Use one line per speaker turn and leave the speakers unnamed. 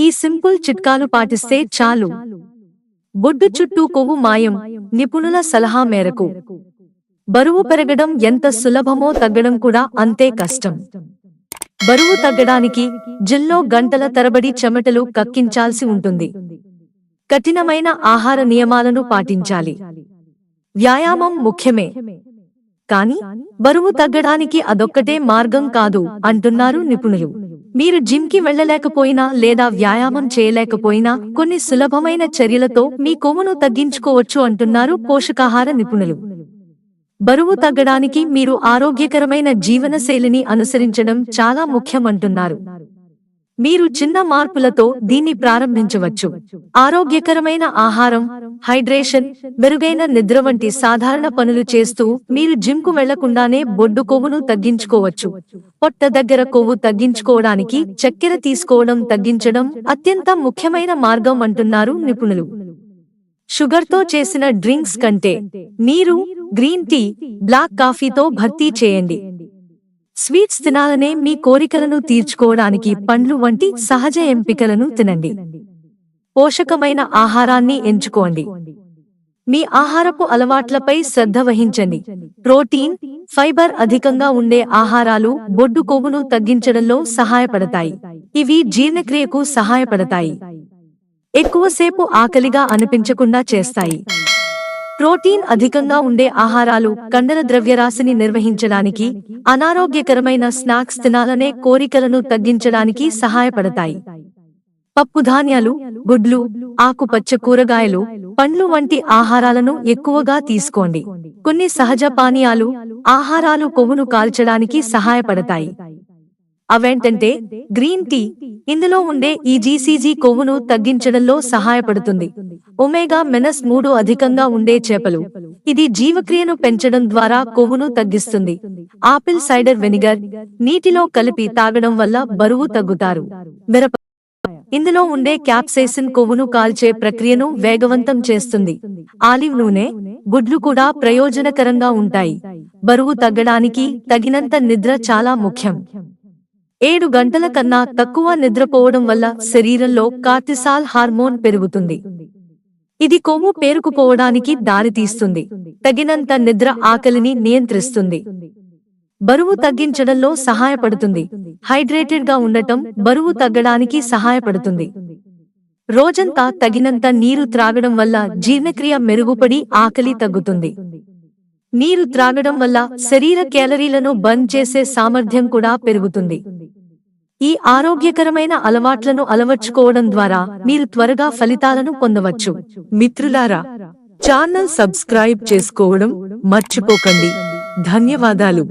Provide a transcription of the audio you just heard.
ఈ సింపుల్ చిట్కాలు పాటిస్తే చాలు. బొడ్డు చుట్టూ కొవ్వు మాయం నిపుణుల సలహా మేరకు. బరువు పెరగడం ఎంత సులభమో తగ్గడం కూడా అంతే కష్టం. బరువు తగ్గడానికి జిల్లో గంటల తరబడి చెమటలు కక్కించాల్సి ఉంటుంది. కఠినమైన ఆహార నియమాలను పాటించాలి. వ్యాయామం ముఖ్యమే. కాని బరువు తగ్గడానికి అదొక్కటే మార్గం కాదు అంటున్నారు నిపుణులు. మీరు జిమ్కి వెళ్ళలేకపోయినా లేదా వ్యాయామం చేయలేకపోయినా కొన్ని సులభమైన చర్యలతో మీ కొమ్మును తగ్గించుకోవచ్చు అంటున్నారు పోషకాహార నిపుణులు. బరువు తగ్గడానికి మీరు ఆరోగ్యకరమైన జీవనశైలిని అనుసరించడం చాలా ముఖ్యమంటున్నారు. మీరు చిన్న మార్పులతో దీన్ని ప్రారంభించవచ్చు. ఆరోగ్యకరమైన ఆహారం హైడ్రేషన్ మెరుగైన నిద్ర వంటి సాధారణ పనులు చేస్తూ మీరు జిమ్కు వెళ్ళకుండానే బొడ్డు కొవ్వును తగ్గించుకోవచ్చు. పొట్ట దగ్గర కొవ్వు తగ్గించుకోవడానికి చక్కెర తీసుకోవడం తగ్గించడం అత్యంత ముఖ్యమైన మార్గం అంటున్నారు నిపుణులు. షుగర్తో చేసిన డ్రింక్స్ కంటే నీరు గ్రీన్ టీ బ్లాక్ కాఫీతో భర్తీ చేయండి. స్వీట్స్ తినాలనే మీ కోరికలను తీర్చుకోవడానికి పండ్లు వంటి సహజ ఎంపికలను తినండి. పోషకమైన ఆహారాన్ని ఎంచుకోండి. మీ ఆహారపు అలవాట్లపై శ్రద్ధ వహించండి. ప్రోటీన్ ఫైబర్ అధికంగా ఉండే ఆహారాలు బొడ్డు కొవ్వును తగ్గించడంలో సహాయపడతాయి. ఇవి జీర్ణక్రియకు సహాయపడతాయి. ఎక్కువసేపు ఆకలిగా అనిపించకుండా చేస్తాయి. ప్రోటీన్ అధికంగా ఉండే ఆహారాలు కండర ద్రవ్యరాశిని నిర్వహించడానికి అనారోగ్యకరమైన స్నాక్స్ తినాలనే కోరికలను తగ్గించడానికి సహాయపడతాయి. పప్పుధాన్యాలు గుడ్లు ఆకుపచ్చ కూరగాయలు పండ్లు వంటి ఆహారాలను ఎక్కువగా తీసుకోండి. కొన్ని సహజ పానీయాలు ఆహారాలు కొవ్వును కాల్చడానికి సహాయపడతాయి. అవేంటంటే గ్రీన్ టీ ఇందులో ఉండే ఈ జీసీజీ కొవ్వును తగ్గించడంలో సహాయపడుతుంది. ఒమేగా మెనస్ మూడు అధికంగా ఉండే చేపలు. ఇది జీవక్రియను పెంచడం ద్వారా కొవ్వును తగ్గిస్తుంది. ఆపిల్ సైడర్ వెనిగర్ నీటిలో కలిపి తాగడం వల్ల బరువు తగ్గుతారు. మిరప ఇందులో ఉండే క్యాప్సైసిన్ కొవ్వును కాల్చే ప్రక్రియను వేగవంతం చేస్తుంది. ఆలివ్ నూనె గుడ్లు కూడా ప్రయోజనకరంగా ఉంటాయి. బరువు తగ్గడానికి తగినంత నిద్ర చాలా ముఖ్యం. ఏడు గంటల కన్నా తక్కువ నిద్రపోవడం వల్ల శరీరంలో కార్టిసాల్ హార్మోన్ పెరుగుతుంది. ఇది కొవ్వు పేరుకుపోవడానికి దారితీస్తుంది తగినంత నిద్ర ఆకలిని నియంత్రిస్తుంది. బరువు తగ్గించడంలో సహాయపడుతుంది. హైడ్రేటెడ్గా ఉండటం బరువు తగ్గడానికి సహాయపడుతుంది. రోజంతా తగినంత నీరు త్రాగడం వల్ల జీర్ణక్రియ మెరుగుపడి ఆకలి తగ్గుతుంది. నీరు త్రాగడం వల్ల శరీర క్యాలరీలను బంద్ చేసే సామర్థ్యం కూడా పెరుగుతుంది. ఈ ఆరోగ్యకరమైన అలవాట్లను అలవర్చుకోవడం ద్వారా మీరు త్వరగా ఫలితాలను పొందవచ్చు. మిత్రులారా ఛానల్ సబ్స్క్రైబ్ చేసుకోవడం మర్చిపోకండి. ధన్యవాదాలు.